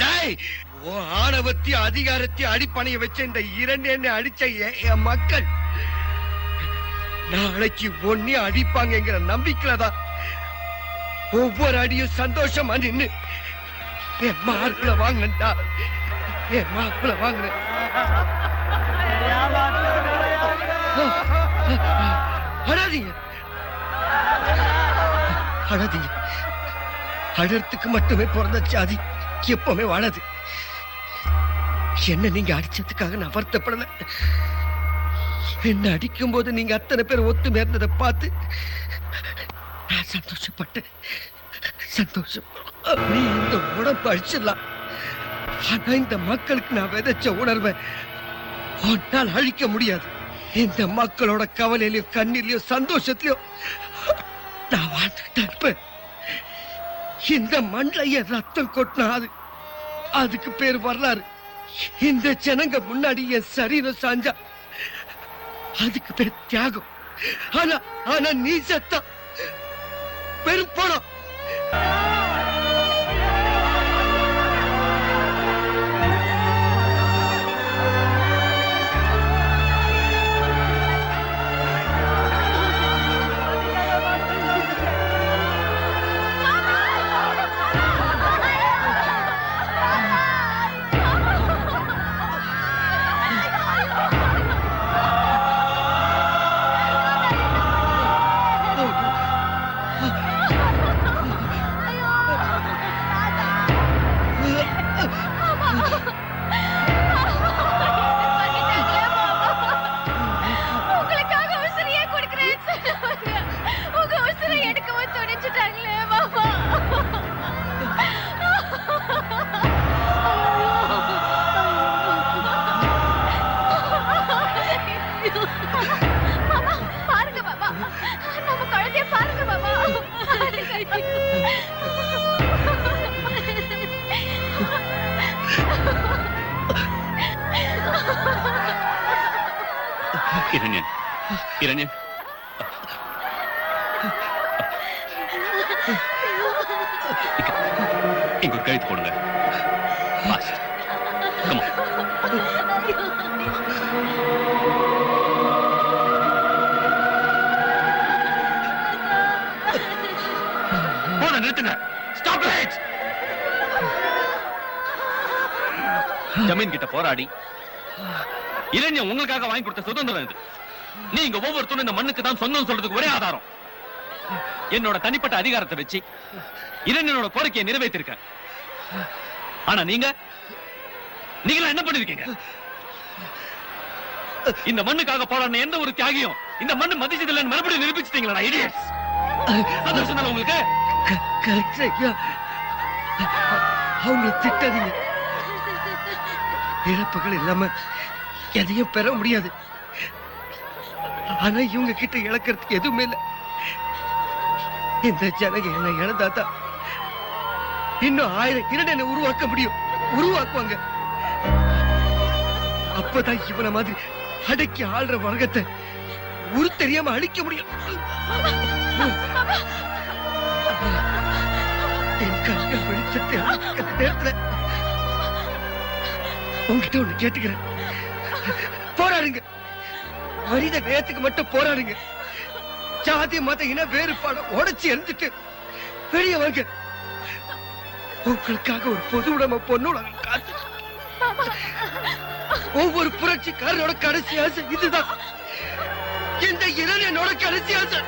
டேய் ஓ ஆணவத்தி அதிகாரத்தை அடிப்பணைய வச்ச இந்த இரண்டு என்ன அடிச்ச என் மக்கள் நாளைக்கு ஒன்னே அடிப்பாங்கங்கிற நம்பிக்கையில தான் ஒவ்வொரு அடியும் சந்தோஷமா நின்னு என் மார்க்குல வாங்கண்டா என் மார்க்குல வாங்கினேன் அழாதீங்க அழாதீங்க அழறதுக்கு மட்டுமே பிறந்த ஜாதி எப்பவுமே வாழாது. என்ன நீங்க அடிச்சதுக்காக நான் வருத்தப்படல. என்ன அடிக்கும் போது நீங்க அத்தனை பேர் ஒத்து இருந்ததை பார்த்து நான் சந்தோஷப்பட்டேன். சந்தோஷம். நீ இந்த உடம்பு அழிச்சிடலாம். ஆனா இந்த மக்களுக்கு நான் விதைச்ச உணர்வை உன்னால் அழிக்க முடியாது. இந்த மக்களோட கவலையிலயும் கண்ணிலையும் சந்தோஷத்திலயும் நான் வாழ்ந்துட்டு இருப்பேன். இந்த மண்ல என் ரத்தம் கொட்டினா அது. அதுக்கு பேர் வரலாறு. இந்த ஜனங்க முன்னாடி என் சரீரம் சாஞ்சா அதுக்கு பேர் தியாகம். ஆனா ஆனா நீ சத்தா. பெரும் பணம் இரண்யன் இரண்யன் இங்க ஒரு கழுத்து போடுங்க. Fast. Come on. நிறுத்துங்க. ஸ்டாப் இட் ஜமீன் கிட்ட போராடி. இளைஞன் உங்களுக்காக வாங்கி கொடுத்த சுதந்திரம் இது. நீங்க ஒவ்வொருத்தரும் இந்த மண்ணுக்கு தான் சொந்தம் சொல்றதுக்கு ஒரே ஆதாரம். என்னோட தனிப்பட்ட அதிகாரத்தை வச்சு இளைஞனோட கோரிக்கையை நிறைவேற்றிருக்க ஆனா நீங்க நீங்க என்ன பண்ணிருக்கீங்க? இந்த மண்ணுக்காக போராடின எந்த ஒரு தியாகியும் இந்த மண்ணு மதிச்சதில்லைன்னு மறுபடியும் நிரூபிச்சிட்டீங்களா idiots? சந்தோஷம் உங்களுக்கு. கரெக்ட் ஐயா. அவங்க திட்டாதீங்க. இழப்புகள் இல்லாம எதையும் பெற முடியாது. ஆனா இவங்க கிட்ட இழக்கிறதுக்கு எதுவுமே இல்ல. இந்த ஜனங்க என்ன இழந்தாதான் இன்னும் ஆயிரம் இரண்டனை உருவாக்க முடியும். உருவாக்குவாங்க. அப்பதான் இவன மாதிரி அடக்கி ஆள்ற வர்க்கத்தை உரு தெரியாம அழிக்க முடியும். என் கண்கள் வெளிச்சத்தை நேரத்துல உங்ககிட்ட ஒண்ணு கேட்டுக்கிறேன். போராடுங்க. மனித நேயத்துக்கு மட்டும் போராடுங்க. ஜாதி மத இன வேறுபாடு உடைச்சு எரிஞ்சிட்டு வெளியே வாங்க. உங்களுக்காக ஒரு பொது உடம்ப பொண்ணு உலகம் காத்து ஒவ்வொரு புரட்சிக்காரனோட கடைசி ஆசை இதுதான். இந்த இளைஞனோட கடைசி ஆசை.